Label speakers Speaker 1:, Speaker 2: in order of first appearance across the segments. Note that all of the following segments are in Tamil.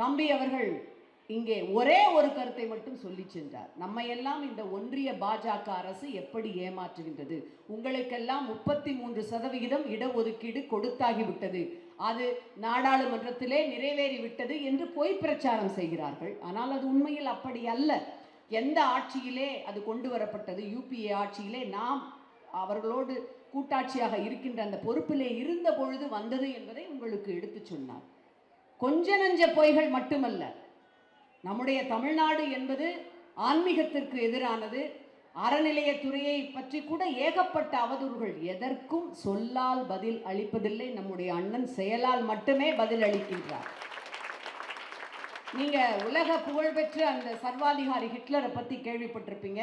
Speaker 1: தம்பி அவர்கள் இங்கே ஒரே ஒரு கருத்தை மட்டும் சொல்லி சென்றார். நம்மையெல்லாம் இந்த ஒன்றிய பாஜக அரசு எப்படி ஏமாற்றுகின்றது? உங்களுக்கெல்லாம் முப்பத்தி மூன்று சதவிகிதம் இடஒதுக்கீடு கொடுத்தாகிவிட்டது அது நாடாளுமன்றத்திலே நிறைவேறிவிட்டது என்று பொய் பிரச்சாரம் செய்கிறார்கள். ஆனால் அது உண்மையில் அப்படி அல்ல. எந்த ஆட்சியிலே அது கொண்டு வரப்பட்டது? யூபிஏ ஆட்சியிலே நாம் அவர்களோடு கூட்டாட்சியாக இருக்கின்ற அந்த பொறுப்பிலே இருந்த பொழுது வந்தது என்பதை உங்களுக்கு எடுத்துச் சொன்னார். கொஞ்ச நஞ்ச பொய்கள் மட்டுமல்ல. நம்முடைய தமிழ்நாடு என்பது ஆன்மீகத்திற்கு எதிரானது. அறநிலையத்துறையை பற்றி கூட ஏகப்பட்ட அவதூறுகள் எதற்கும் சொல்லால் பதில் அளிப்பதில்லை. நம்முடைய அண்ணன் செயலால் மட்டுமே பதில் அளிக்கின்றார். நீங்க உலக புகழ்பெற்ற அந்த சர்வாதிகாரி ஹிட்லரை பத்தி கேள்விப்பட்டிருப்பீங்க.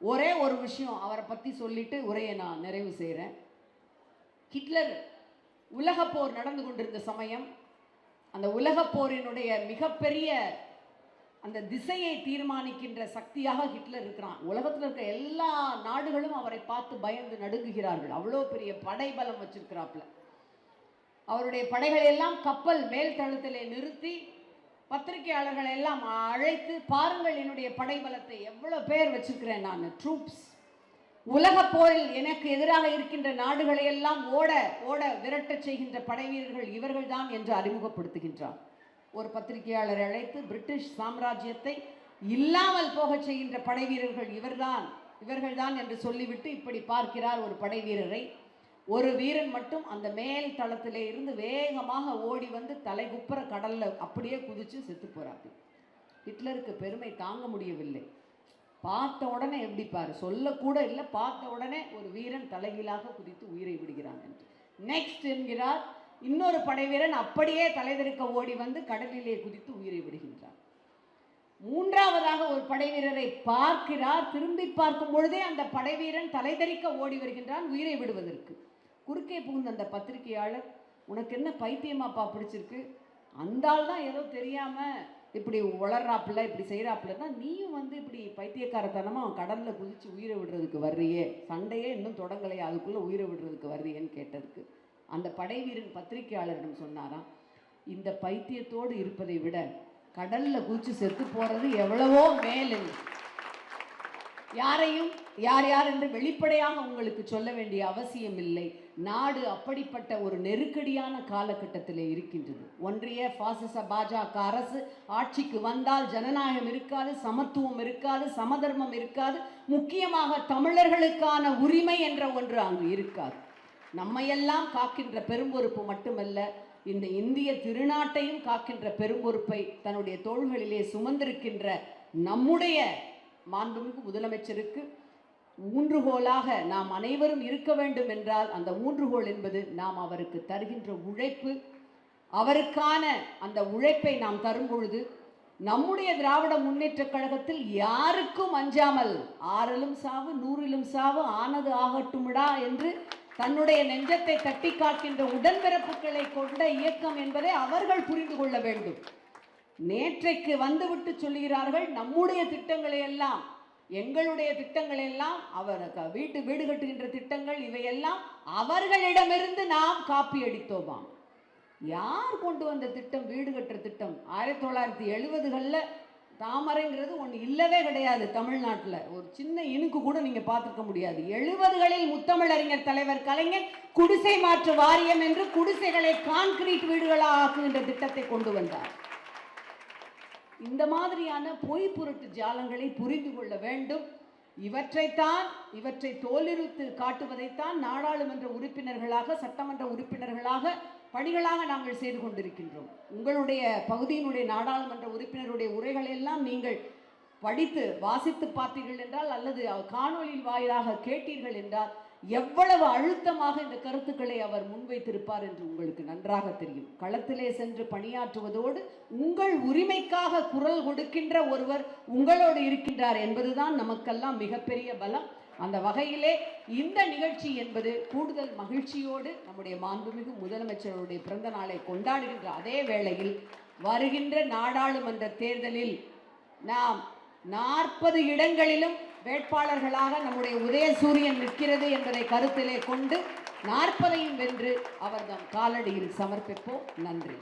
Speaker 1: ஒரே ஒரு விஷயம் அவரை பத்தி சொல்லிட்டு உரையை நான் நிறைவு செய்கிறேன் ஹிட்லர் உலக போர் நடந்து கொண்டிருந்த சமயம் அந்த உலகப் போரினுடைய மிகப்பெரிய அந்த திசையை தீர்மானிக்கின்ற சக்தியாக ஹிட்லர் இருக்கிறான். உலகத்தில் இருக்க எல்லா நாடுகளும் அவரை பார்த்து பயந்து நடுங்குகிறார்கள். அவ்வளோ பெரிய படைபலம் வச்சிருக்கிறாப்புல. அவருடைய படைகளை எல்லாம் கப்பல் மேல் தளத்திலே நிறுத்தி பத்திரிகையாளர்களை எல்லாம் அழைத்து பாருங்கள் என்னுடைய படைபலத்தை எவ்வளோ பேர் வச்சிருக்கிறேன் நான். ட்ரூப்ஸ் உலக போரில் எனக்கு எதிராக இருக்கின்ற நாடுகளை எல்லாம் ஓட ஓட விரட்டச் செய்கின்ற படை வீரர்கள் இவர்கள்தான் என்று அறிமுகப்படுத்துகின்றார். ஒரு பத்திரிகையாளர் அழைத்து பிரிட்டிஷ் சாம்ராஜ்யத்தை இல்லாமல் போகச் செய்கின்ற படை வீரர்கள் இவர்தான் இவர்கள்தான் என்று சொல்லிவிட்டு இப்படி பார்க்கிறார் ஒரு படை வீரரை ஒரு வீரன் மட்டும் அந்த மேல் தளத்திலே இருந்து வேகமாக ஓடி வந்து தலைகுப்புற கடலில் அப்படியே குதிச்சு செத்து போறாப்பி ஹிட்லருக்கு பெருமை தாங்க முடியவில்லை. பார்த்த உடனே எப்படி பாரு? சொல்லக்கூட இல்லை. பார்த்த உடனே ஒரு வீரன் தலைகீழாக குதித்து உயிரை விடுகிறான் என்று. நெக்ஸ்ட் என்கிறார். இன்னொரு படைவீரன் அப்படியே தலைதெறிக்க ஓடி வந்து கடலிலே குதித்து உயிரை விடுகின்றார் மூன்றாவதாக ஒரு படை வீரரை பார்க்கிறார். திரும்பி பார்க்கும் பொழுதே அந்த படைவீரன் தலைதறிக்க தலைதெறிக்க ஓடி வருகின்றான் உயிரை விடுவதற்கு. குறுக்கே புகுந்த அந்த பத்திரிகையாளர் உனக்கு என்ன பைத்தியமாப்பா பிடிச்சிருக்கு? அந்த ஆள் தான் ஏதோ தெரியாமல் இப்படி உளறாப்புல இப்படி செய்கிறாப்புல தான் நீயும் வந்து இப்படி பைத்தியக்காரத்தனமாக அவன் கடலில் குதித்து உயிரை விடுறதுக்கு வர்றியே. சண்டையே இன்னும் தொடங்கலையே அதுக்குள்ளே உயிரை விடுறதுக்கு வர்றியேன்னு கேட்டதுக்கு. அந்த படைவீரன் பத்திரிகையாளரிடம் சொன்னாராம் இந்த பைத்தியத்தோடு இருப்பதை விட கடலில் குதித்து செத்து போகிறது எவ்வளவோ மேலுங்க யாரையும் யார் யார் என்று வெளிப்படையாக உங்களுக்கு சொல்ல வேண்டிய அவசியம் இல்லை. நாடு அப்படிப்பட்ட ஒரு நெருக்கடியான காலகட்டத்தில் இருக்கின்றது. ஒன்றிய பாசிச பாஜக அரசு ஆட்சிக்கு வந்தால் ஜனநாயகம் இருக்காது சமத்துவம் இருக்காது சமதர்மம் இருக்காது. முக்கியமாக தமிழர்களுக்கான உரிமை என்ற ஒன்று அங்கு இருக்காது. நம்மையெல்லாம் காக்கின்ற பெரும்பொறுப்பு மட்டுமல்ல இந்த இந்திய திருநாட்டையும் காக்கின்ற பெரும்பொறுப்பை தன்னுடைய தோள்களிலே சுமந்திருக்கின்ற நம்முடைய மாண்புமிகு முதலமைச்சருக்கு ஊன்றுகோலாக நாம் அனைவரும் இருக்க வேண்டும் என்றால் அந்த ஊன்றுகோல் என்பது நாம் அவருக்கு தருகின்ற உழைப்பு. அவருக்கான அந்த உழைப்பை நாம் தரும் பொழுது நம்முடைய திராவிட முன்னேற்றக் கழகத்தில் யாருக்கும் அஞ்சாமல் ஆறிலும் சாவு நூறிலும் சாவு ஆனது ஆகட்டும்டா என்று தன்னுடைய நெஞ்சத்தை தட்டி காக்கின்ற உடன்பிறப்புகளை கொண்ட இயக்கம் என்பதை அவர்கள் புரிந்து கொள்ள வேண்டும். நேற்றைக்கு வந்துவிட்டு சொல்கிறார்கள் நம்முடைய திட்டங்களை எல்லாம் எங்களுடைய திட்டங்கள் எல்லாம் அவர் வீட்டு வீடு கட்டுகின்ற திட்டங்கள் இவையெல்லாம் அவர்களிடமிருந்து நாம் காப்பி அடித்தோமாம். யார் கொண்டு வந்த திட்டம் வீடு கட்டுற திட்டம்? ஆயிரத்தி தொள்ளாயிரத்தி எழுபதுகளில் தாமரைங்கிறது ஒன்று இல்லவே கிடையாது தமிழ்நாட்டில். ஒரு சின்ன இணுக்கு கூட நீங்கள் பார்த்துருக்க முடியாது. எழுபதுகளில் முத்தமிழறிஞர் தலைவர் கலைஞர் குடிசை மாற்று வாரியம் என்று குடிசைகளை கான்கிரீட் வீடுகளாக ஆக்குகின்ற திட்டத்தை கொண்டு வந்தார். இந்த மாதிரியான பொய் புரட்டு ஜாலங்களை புரிந்து கொள்ள வேண்டும். இவற்றைத்தான் இவற்றை தோலிறுத்து காட்டுவதைத்தான் நாடாளுமன்ற உறுப்பினர்களாக சட்டமன்ற உறுப்பினர்களாக பணிகளாக நாங்கள் செய்து கொண்டிருக்கின்றோம். உங்களுடைய பகுதியினுடைய நாடாளுமன்ற உறுப்பினருடைய உரைகளை எல்லாம் நீங்கள் படித்து வாசித்து பார்த்தீர்கள் என்றால் அல்லது காணொலியின் வாயிலாக கேட்டீர்கள் என்றால் எவ்வளவு அழுத்தமாக இந்த கருத்துக்களை அவர் முன்வைத்திருப்பார் என்று உங்களுக்கு நன்றாக தெரியும். களத்திலே சென்று பணியாற்றுவதோடு உங்கள் உரிமைக்காக குரல் கொடுக்கின்ற ஒருவர் உங்களோடு இருக்கின்றார் என்பதுதான் நமக்கெல்லாம் மிகப்பெரிய பலம். அந்த வகையிலே இந்த நிகழ்ச்சி என்பது கூடுதல் மகிழ்ச்சியோடு நம்முடைய மாண்புமிகு முதலமைச்சருடைய பிறந்த நாளை கொண்டாடுகின்ற அதே வேளையில் வருகின்ற நாடாளுமன்ற தேர்தலில் நாம் நாற்பது இடங்களிலும் வேட்பாளர்களாக நம்முடைய உதயசூரியன் நிற்கிறது என்பதை கருத்திலே கொண்டு நாற்பதையும் வென்று அவர் தம் காலடியில் சமர்ப்பிப்போம். நன்றி.